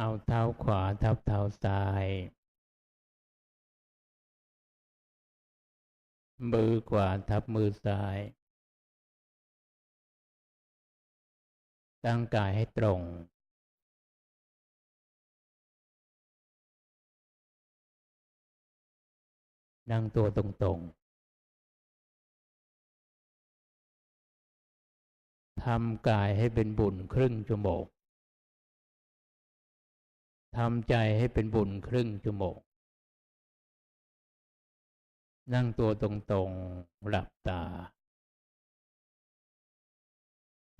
เอาเท้าขวาทับเท้าซ้าย มือขวาทับมือซ้าย ตั้งกายให้ตรง นั่งตัวตรงๆทำกายให้เป็นบุญครึ่งชั่วโมง ทำใจให้เป็นบุญครึ่งชั่วโมง นั่งตัวตรงๆ หลับตา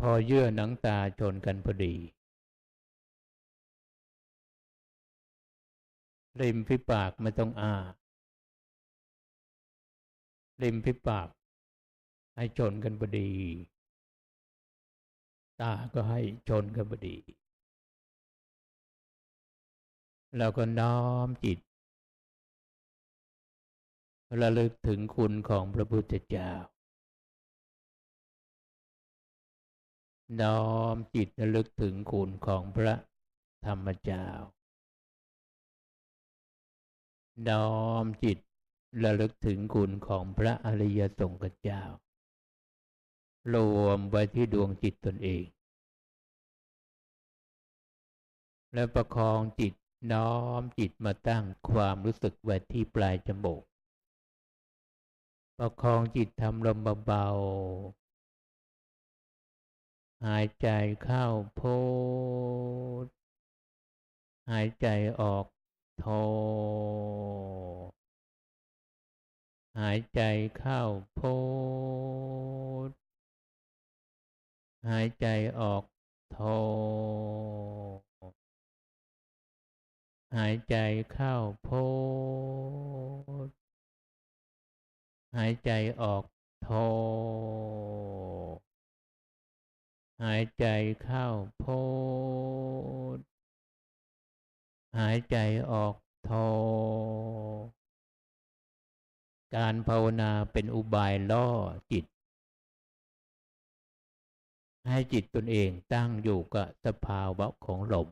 พอเยื่อหนังตาชนกันพอดีริมพิปากไม่ต้องอาริมพิปาก ให้ชนกันพอดี ตาก็ให้ชนกันพอดี แล้วก็น้อมจิตระลึกถึงคุณของพระพุทธเจ้า น้อมจิตระลึกถึงคุณของพระธรรมเจ้า น้อมจิตระลึกถึงคุณของพระอริยสงฆ์เจ้า รวมไว้ที่ดวงจิตตนเอง และประคองจิต น้อมจิตมาตั้งความรู้สึกไว้ที่ปลายจมูก ประคองจิตทำลมเบาๆ หายใจเข้าโพดหายใจออกโท หายใจเข้าโพดหายใจออกโท หายใจเข้าโพดหายใจออกโท หายใจเข้าโพดหายใจออกโท การภาวนาเป็นอุบายล่อจิต ให้จิตตนเองตั้งอยู่กับสภาวะของลม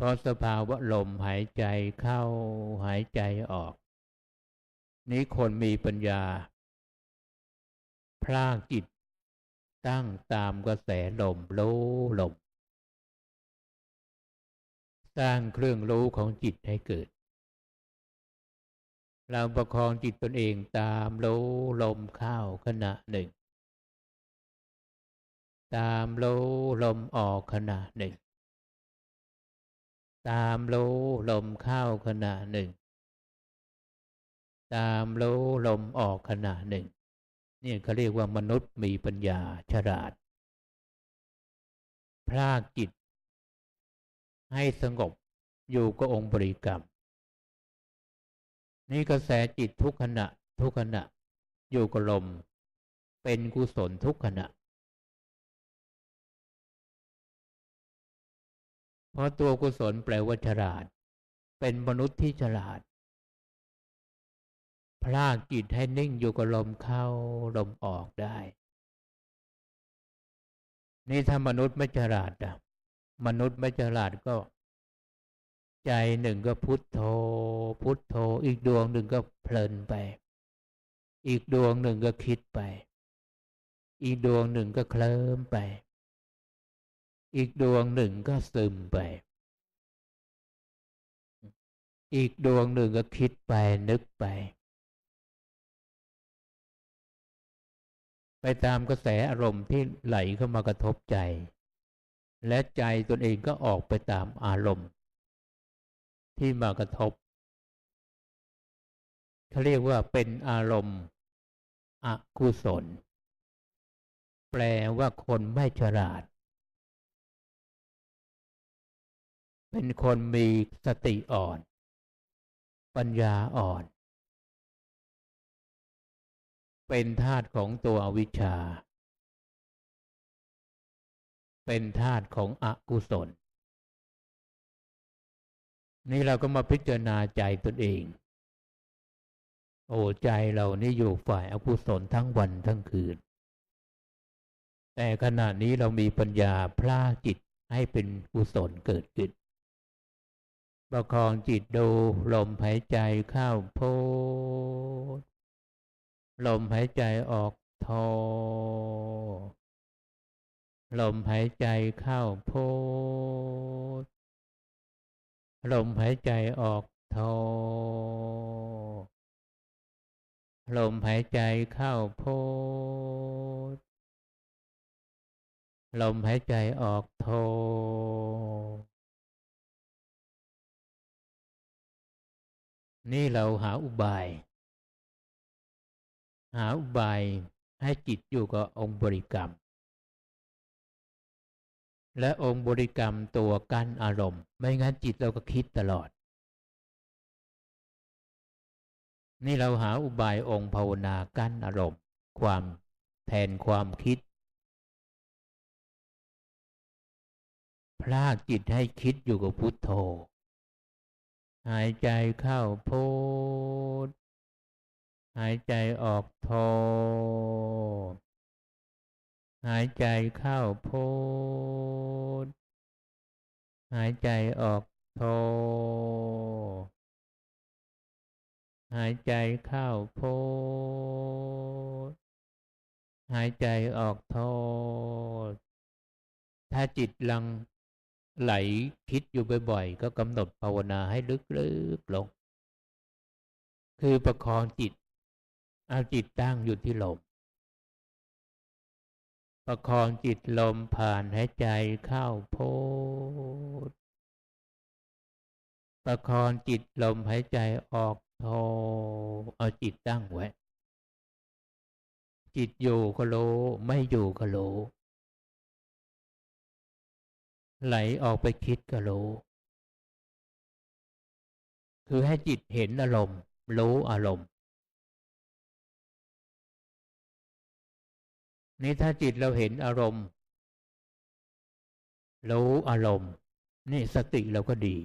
เพราะสภาวะลมหายใจเข้าหายใจออก นี้คนมีปัญญาพลากจิตตั้งตามกระแสลมโลลม สร้างเครื่องรู้ของจิตให้เกิด เราประคองจิตตนเองตามโลลมเข้าขณะหนึ่ง ตามโลลมออกขณะหนึ่ง ตามรู้ลมเข้าขณะหนึ่ง ตามรู้ลมออกขณะหนึ่ง นี่เขาเรียกว่ามนุษย์มีปัญญาฉลาด พรากจิต ให้สงบอยู่กับองค์บริกรรม นี่กระแสจิตทุกขณะ ทุกขณะ อยู่กับลม เป็นกุศลทุกขณะ ราะตัวกุศลแปลว่าฉลาด เป็นมนุษย์ที่ฉลาด พลากจิตให้นิ่งอยู่กับลมเข้าลมออกได้ นี่ถ้ามนุษย์ไม่ฉลาดอะมนุษย์ไม่ฉลาดก็ ใจหนึ่งก็พุทโธ พุทโธ อีกดวงหนึ่งก็เพลินไป อีกดวงหนึ่งก็คิดไป อีกดวงหนึ่งก็เคลิ้มไป อีกดวงหนึ่งก็ซึมไป อีกดวงหนึ่งก็คิดไปนึกไป ไปตามกระแสอารมณ์ที่ไหลเข้ามากระทบใจ และใจตนเองก็ออกไปตามอารมณ์ ที่มากระทบเขาเรียกว่าเป็นอารมณ์อกุศล แปลว่าคนไม่ฉลาด เป็นคนมีสติอ่อน ปัญญาอ่อน เป็นธาตุของตัวอวิชชา เป็นธาตุของอกุศล นี่เราก็มาพิจารณาใจตนเอง โอ้ใจเรานี่อยู่ฝ่ายอากุศลทั้งวันทั้งคืน แต่ขณะนี้เรามีปัญญาพลาจิตให้เป็นกุศลเกิดขึ้น ประคองจิตดู ลมหายใจเข้าโพลมหายใจออกโทลมหายใจเข้าโพลมหายใจออกโทลมหายใจเข้าโพลมหายใจออกโท นี่เราหาอุบาย หาอุบายให้จิตอยู่กับองค์บริกรรม และองค์บริกรรมตัวกั้นอารมณ์ ไม่งั้นจิตเราก็คิดตลอด นี่เราหาอุบายองค์ภาวนากั้นอารมณ์ ความแทนความคิด พลากจิตให้คิดอยู่กับพุทโธ หายใจเข้าโพธหายใจออกโท หายใจเข้าโพธหายใจออกโท หายใจเข้าโพธหายใจออกโท ถ้าจิตลัง ไหลคิดอยู่บ่อยๆ ก็กำหนดภาวนาให้ลึกๆลง คือประคองจิต เอาจิตตั้งอยู่ที่ลม ประคองจิตลมผ่านหายใจเข้าโพธประคองจิตลมหายใจออกโทเอาจิตตั้งไว้ จิตอยู่ก็รู้ไม่อยู่ก็รู้ ไหลออกไปคิดก็รู้ คือให้จิตเห็นอารมณ์ รู้อารมณ์ นี่ถ้าจิตเราเห็นอารมณ์ รู้อารมณ์ นี่สติเราก็ดี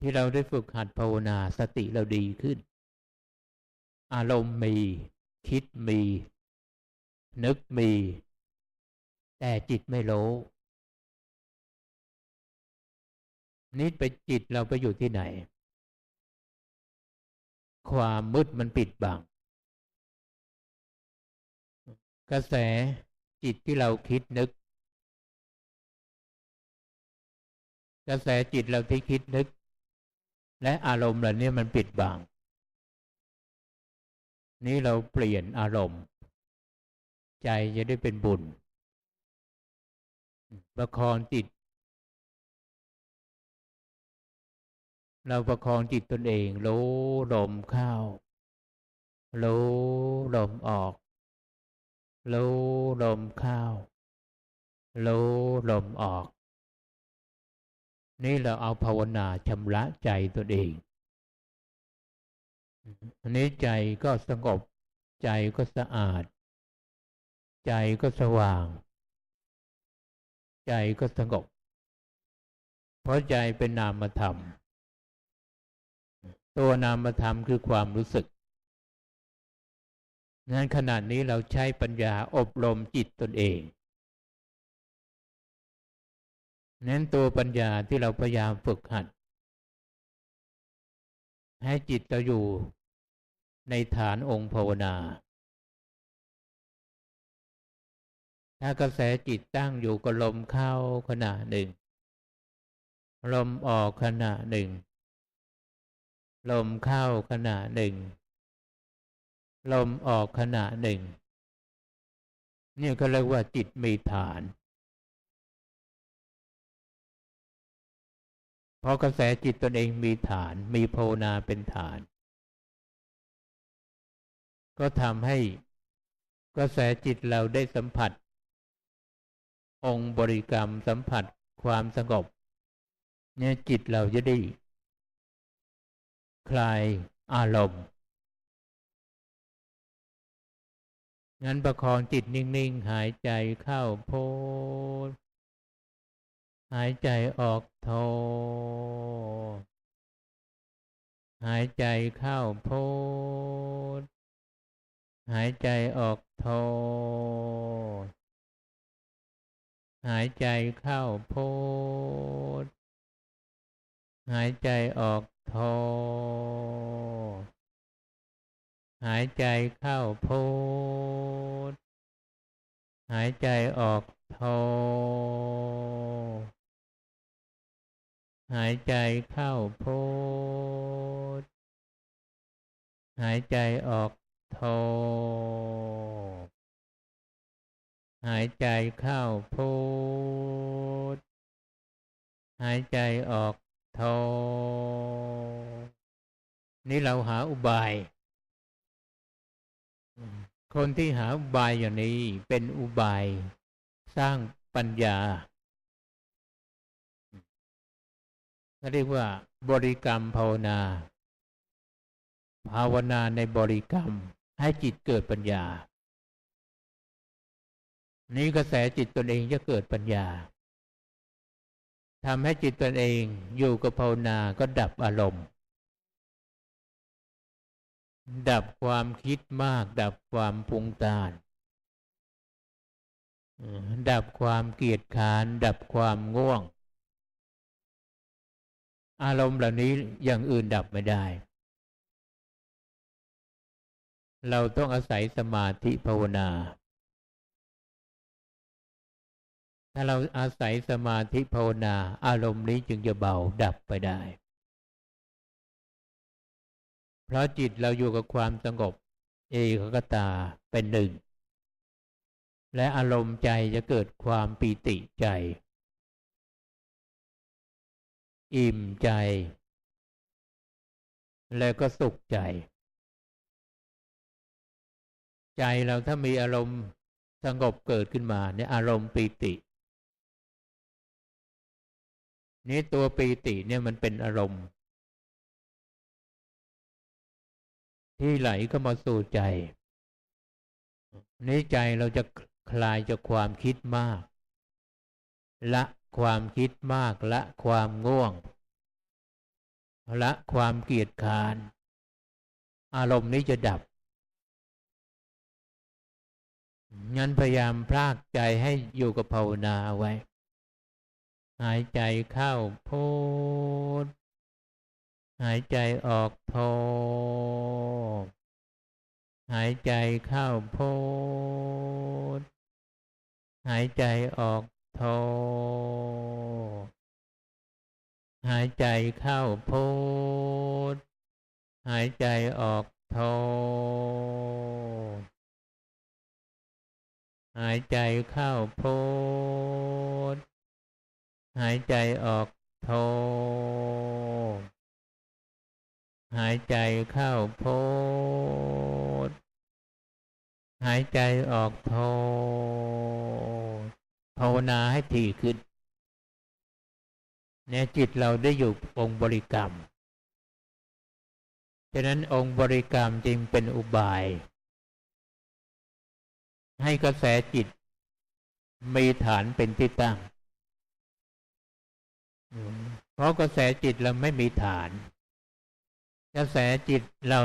ที่เราได้ฝึกหัดภาวนาสติเราดีขึ้น อารมณ์มี คิดมี นึกมี แต่จิตไม่รู้ นี่ไปจิตเราไปอยู่ที่ไหน ความมืดมันปิดบัง กระแสจิตที่เราคิดนึก กระแสจิตเราที่คิดนึก และอารมณ์เหล่านี้มันปิดบัง นี่เราเปลี่ยนอารมณ์ ใจจะได้เป็นบุญ ประคองจิต เราประคองจิตตนเองรู้ลมเข้ารู้ลมออกรู้ลมเข้ารู้ลมออก นี่เราเอาภาวนาชำระใจตนเองอันนี้ใจก็สงบ ใจก็สะอาด ใจก็สว่าง ใจก็สงบ เพราะใจเป็นนามธรรม ตัวนามธรรมคือความรู้สึกนั้นขนาดนี้เราใช้ปัญญาอบรมจิตตนเองนั้นตัวปัญญาที่เราพยายามฝึกหัด ให้จิตเราอยู่ในฐานองค์ภาวนา ถ้ากระแสจิตตั้งอยู่กับลมเข้าขณะหนึ่ง ลมออกขณะหนึ่ง ลมเข้าขณะหนึ่ง ลมออกขณะหนึ่ง นี่ก็เรียกว่าจิตมีฐานเพราะกระแสจิตตนเองมีฐาน มีภาวนาเป็นฐาน ก็ทำให้กระแสจิตเราได้สัมผัส องค์บริกรรมสัมผัสความสงบ เนี่ยจิตเราจะได้ คลายอารมณ์ งั้นประคองจิตนิ่ง ๆ หายใจเข้าโพหายใจออกโท หายใจเข้าโพหายใจออกโท หายใจเข้าโพดหายใจออกโทหายใจเข้าโพดหายใจออกโทหายใจเข้าโพดหายใจออกโท หายใจเข้าโพดหายใจออกโทนี่เราหาอุบาย คนที่หาอุบายอย่างนี้เป็นอุบาย สร้างปัญญาเรียกว่า บริกรรมภาวนา ภาวนาในบริกรรมให้จิตเกิดปัญญา นี้กระแสจิตตนเองจะเกิดปัญญาทำให้จิตตนเองอยู่กับภาวนาก็ดับอารมณ์ ดับความคิดมาก ดับความพุงตานดับความเกียดค้าน ดับความง่วง อารมณ์เหล่านี้อย่างอื่นดับไม่ได้ เราต้องอาศัยสมาธิภาวนา ถ้าเราอาศัยสมาธิภาวนา อารมณ์นี้จึงจะเบาดับไปได้ เพราะจิตเราอยู่กับความสงบ เอกกตาเป็นหนึ่ง และอารมณ์ใจจะเกิดความปีติใจ อิ่มใจ แล้วก็สุขใจ ใจเราถ้ามีอารมณ์สงบเกิดขึ้นมาเนี่ยอารมณ์ปีติ นี่ตัวปีติเนี่ยมันเป็นอารมณ์ ที่ไหลเข้ามาสู่ใจนี่ใจเราจะคลายจากความคิดมาก ละความคิดมากละความง่วง ละความเกียดคาน อารมณ์นี้จะดับงั้นพยายามพลากใจให้อยู่กับภาวนาไว้ หายใจเข้าพูด หายใจออกโทหายใจเข้าพูด หายใจออกโทหายใจเข้าพูด หายใจออกโทหายใจเข้าพูด หายใจออกโท หายใจเข้าโพดหายใจออกโทภาวนาให้ถี่ขึ้นเนี่ยจิตเราได้อยู่องค์บริกรรม ฉะนั้นองค์บริกรรมจึงเป็นอุบาย ให้กระแสจิตมีฐานเป็นที่ตั้ง เพราะกระแสจิตเราไม่มีฐาน กระแสจิตเรา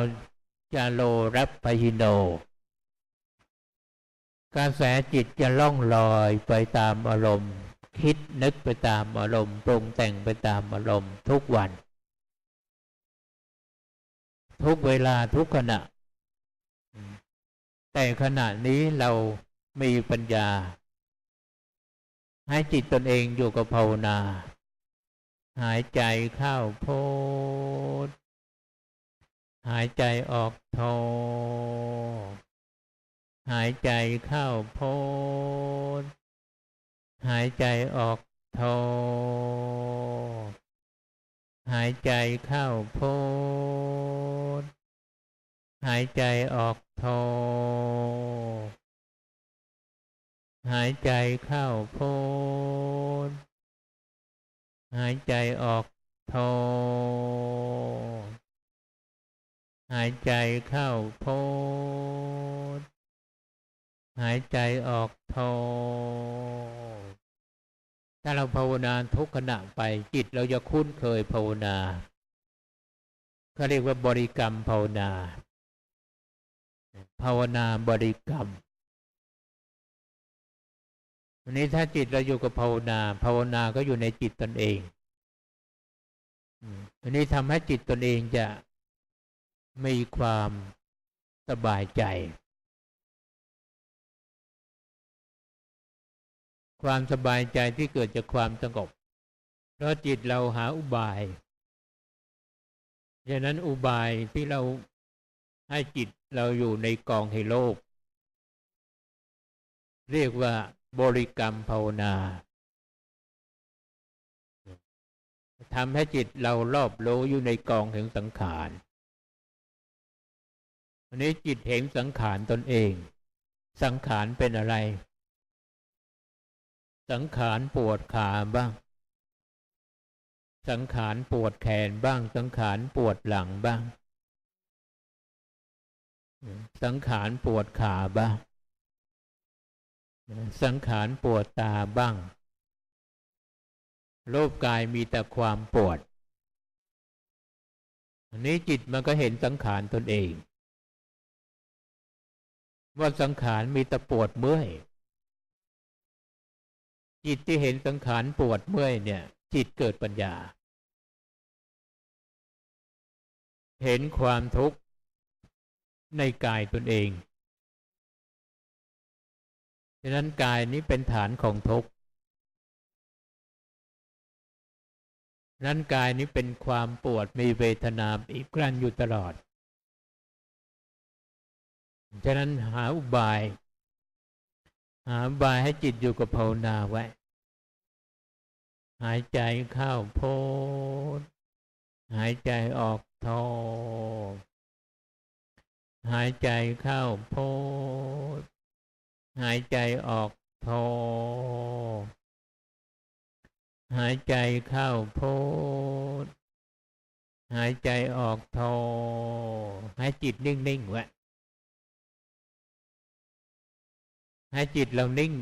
จะโลรับพหิโน กระแสจิตจะล่องลอยไปตามอารมณ์ คิดนึกไปตามอารมณ์ปรุงแต่งไปตามอารมณ์ทุกวัน ทุกเวลาทุกขณะ แต่ขณะนี้เรามีปัญญา ให้จิตตนเองอยู่กับภาวนา หายใจเข้าโพดหายใจออกโท หายใจเข้าโพดหายใจออกโท หายใจเข้าโพดหายใจออกโท หายใจเข้าโพด หายใจออกโทหายใจเข้าโพดหายใจออกโทถ้าเราภาวนาทุกขณะไปจิตเราจะคุ้นเคยภาวนาเขาเรียกว่าบริกรรมภาวนา ภาวนาบริกรรม อันนี้ถ้าจิตเราอยู่กับภาวนา ภาวนาก็อยู่ในจิตตนเองอันนี้ทำให้จิตตนเองจะมีความสบายใจ ความสบายใจที่เกิดจากความสงบ เพราะจิตเราหาอุบายฉะนั้นอุบายที่เราให้จิตเราอยู่ในกองให้โลก เรียกว่า บริกรรมภาวนาทำให้จิตเรารอบรู้อยู่ในกองแห่งสังขารวันนี้จิตเห็นสังขารตนเอง สังขารเป็นอะไร สังขารปวดขาบ้าง สังขารปวดแขนบ้าง สังขารปวดหลังบ้าง สังขารปวดขาบ้าง สังขารปวดตาบ้างโลภกายมีแต่ความปวด อันนี้จิตมันก็เห็นสังขารตนเอง ว่าสังขารมีแต่ปวดเมื่อย จิตที่เห็นสังขารปวดเมื่อยเนี่ย จิตเกิดปัญญา เห็นความทุกข์ในกายตนเอง ฉะนั้นกายนี้เป็นฐานของทุกข์นั้นกายนี้เป็นความปวดมีเวทนาอีกกลั้นอยู่ตลอด ฉะนั้นหาอุบาย หาอุบายให้จิตอยู่กับภาวนาไว้ หายใจเข้าโพดหายใจออกโทหายใจเข้าโพด หายใจออกโทหายใจเข้าโพดหายใจออกโทให้จิตนิ่งๆไว้ให้จิตเรานิ่ง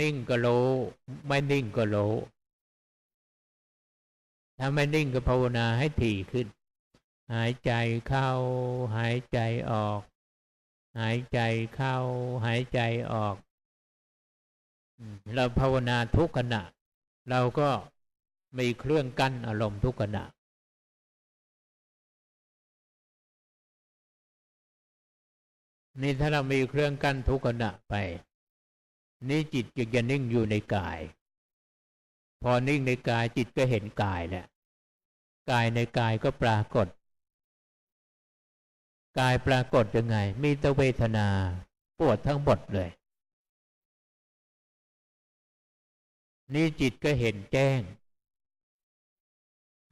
นิ่งก็โลไม่นิ่งก็โลถ้าไม่นิ่งก็ภาวนาให้ถี่ขึ้น หายใจเข้า หายใจออก หายใจเข้าหายใจออก เราภาวนาทุกขณะ เราก็มีเครื่องกั้นอารมณ์ทุกขณะ นี่ถ้าเรามีเครื่องกั้นทุกขณะไป นี่จิตจึงจะนิ่งอยู่ในกาย พอนิ่งในกายจิตก็เห็นกายแหละกายในกายก็ปรากฏ กายปรากฏยังไง มีตเวทนา ปวดทั้งหมดเลย นี่จิตก็เห็นแจ้ง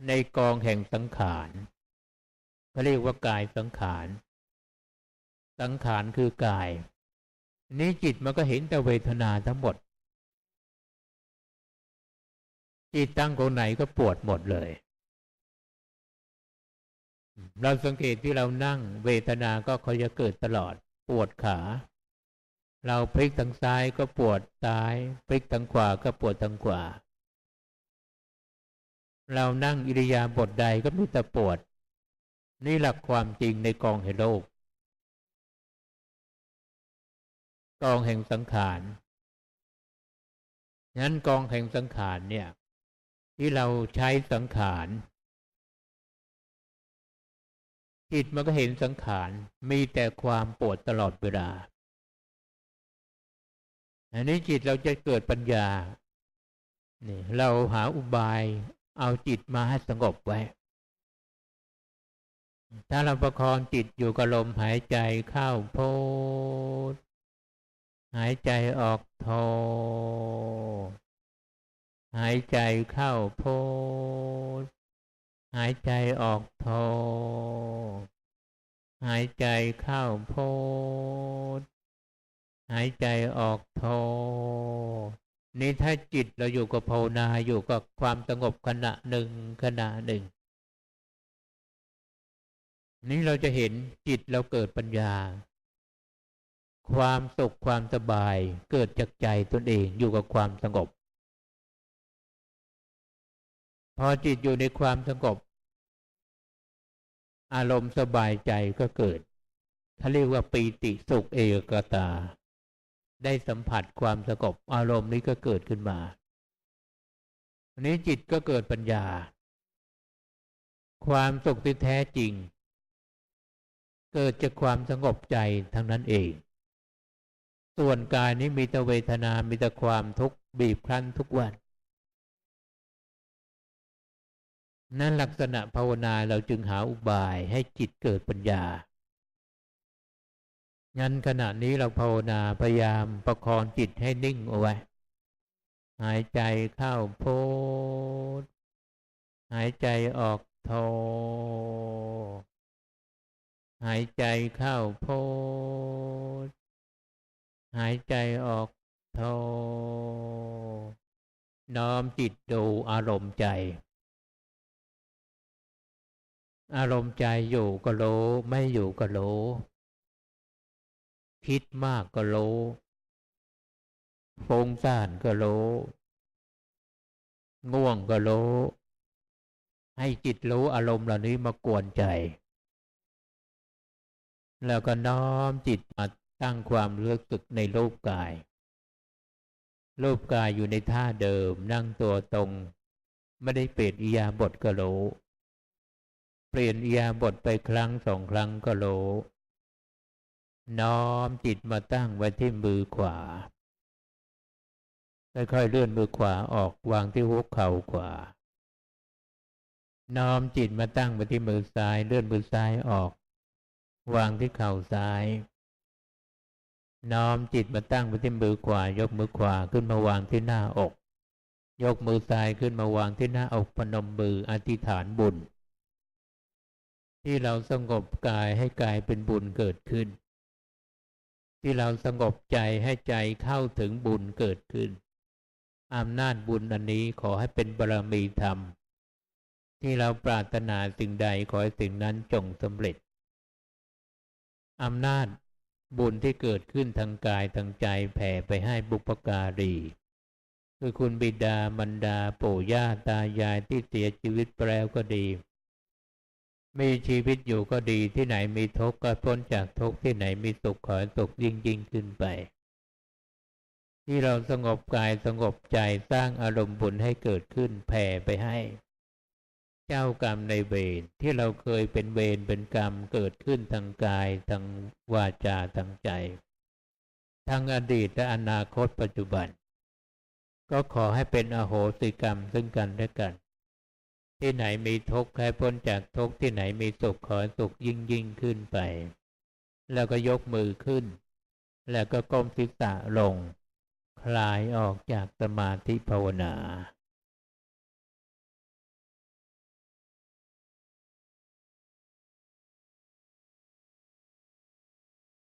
ในกองแห่งสังขารเขาเรียกว่ากายสังขาร สังขารคือกาย นี่จิตมันก็เห็นแต่เวทนาทั้งหมดจิตตั้งตรงไหนก็ปวดหมดเลย เราสังเกตที่เรานั่งเวทนาก็คอยจะเกิดตลอด ปวดขา เราพลิกทางซ้ายก็ปวดซ้ายพลิกทางขวาก็ปวดทางขวา เรานั่งอิริยาบถใดก็มีแต่ปวด นี่หลักความจริงในกองแห่งโลก กองแห่งสังขารนั้นกองแห่งสังขารเนี่ย ที่เราใช้สังขาร จิตมันก็เห็นสังขารมีแต่ความปวดตลอดเวลา อันนี้จิตเราจะเกิดปัญญาเนี่ยเราหาอุบายเอาจิตมาให้สงบไว้ ถ้าเราประคองจิตอยู่กับลมหายใจเข้าโพดหายใจออกโทหายใจเข้าโพด หายใจออกโท หายใจเข้าโพดหายใจออกโท นี่ถ้าจิตเราอยู่กับภาวนาอยู่กับความสงบขณะหนึ่งขณะหนึ่ง นี่เราจะเห็นจิตเราเกิดปัญญา ความสุขความสบายเกิดจากใจตนเองอยู่กับความสงบ พอจิตอยู่ในความสงบ อารมณ์สบายใจก็เกิดถ้าเรียกว่าปีติสุขเอกตา ได้สัมผัสความสงบอารมณ์นี้ก็เกิดขึ้นมาอันนี้จิตก็เกิดปัญญา ความสุขที่แท้จริง เกิดจากความสงบใจทั้งนั้นเอง ส่วนกายนี้มีแต่เวทนา มีแต่ความทุกข์บีบคั้นทุกวัน นั่นลักษณะภาวนาเราจึงหาอุบายให้จิตเกิดปัญญา งั้นขณะนี้เราภาวนาพยายามประคองจิตให้นิ่งเอาไว้ หายใจเข้าโพดหายใจออกโท หายใจเข้าโพดหายใจออกโท น้อมจิตดูอารมณ์ใจ อารมณ์ใจอยู่ก็โลไม่อยู่ก็โลคิดมากก็โลฟงซ่านก็โลง่วงก็โลให้จิตรู้อารมณ์เหล่านี้มากวนใจ แล้วก็น้อมจิตมาตั้งความเลือกสึกในรูปกาย รูปกายอยู่ในท่าเดิมนั่งตัวตรง ไม่ได้เปลี่ยนอียาบทก็โลเปลี่ยนอียาบทไปครั้งสองครั้งก็โลน้อมจิตมาตั้งไว้ที่มือขวา ค่อยๆเลื่อนมือขวาออกวางที่หัวเข่าขวา น้อมจิตมาตั้งไว้ที่มือซ้ายเลื่อนมือซ้ายออก วางที่เข่าซ้าย น้อมจิตมาตั้งไว้ที่มือขวา ยกมือขวาขึ้นมาวางที่หน้าอก ยกมือซ้ายขึ้นมาวางที่หน้าอกพนมมืออธิษฐานบุญ ที่เราสงบกายให้กายเป็นบุญเกิดขึ้น ที่เราสงบใจให้ใจเข้าถึงบุญเกิดขึ้นอำนาจบุญอันนี้ขอให้เป็นบารมีธรรม ที่เราปรารถนาสิ่งใดขอให้สิ่งนั้นจงสำเร็จอำนาจบุญที่เกิดขึ้นทางกายทางใจแผ่ไปให้บุปการี คือคุณบิดาบรรดาปู่ย่าตายายที่เสียชีวิตไปแล้วก็ดี มีชีวิตอยู่ก็ดีที่ไหนมีทุกข์ก็พ้นจากทุกข์ที่ไหนมีสุขขอสุขยิ่งยิ่งขึ้นไป ที่เราสงบกายสงบใจสร้างอารมณ์บุญให้เกิดขึ้นแผ่ไปให้ เจ้ากรรมในเวรที่เราเคยเป็นเวรเป็นกรรมเกิดขึ้นทางกายทางวาจาทางใจทางอดีตและอนาคตปัจจุบัน ก็ขอให้เป็นอโหสิกรรมซึ่งกันและกัน ที่ไหนมีทุกข์ให้พ้นจากทุกข์ที่ไหนมีสุขขอสุขยิ่งยิ่งขึ้นไป แล้วก็ยกมือขึ้น แล้วก็ก้มศีรษะลง คลายออกจากสมาธิภาวนา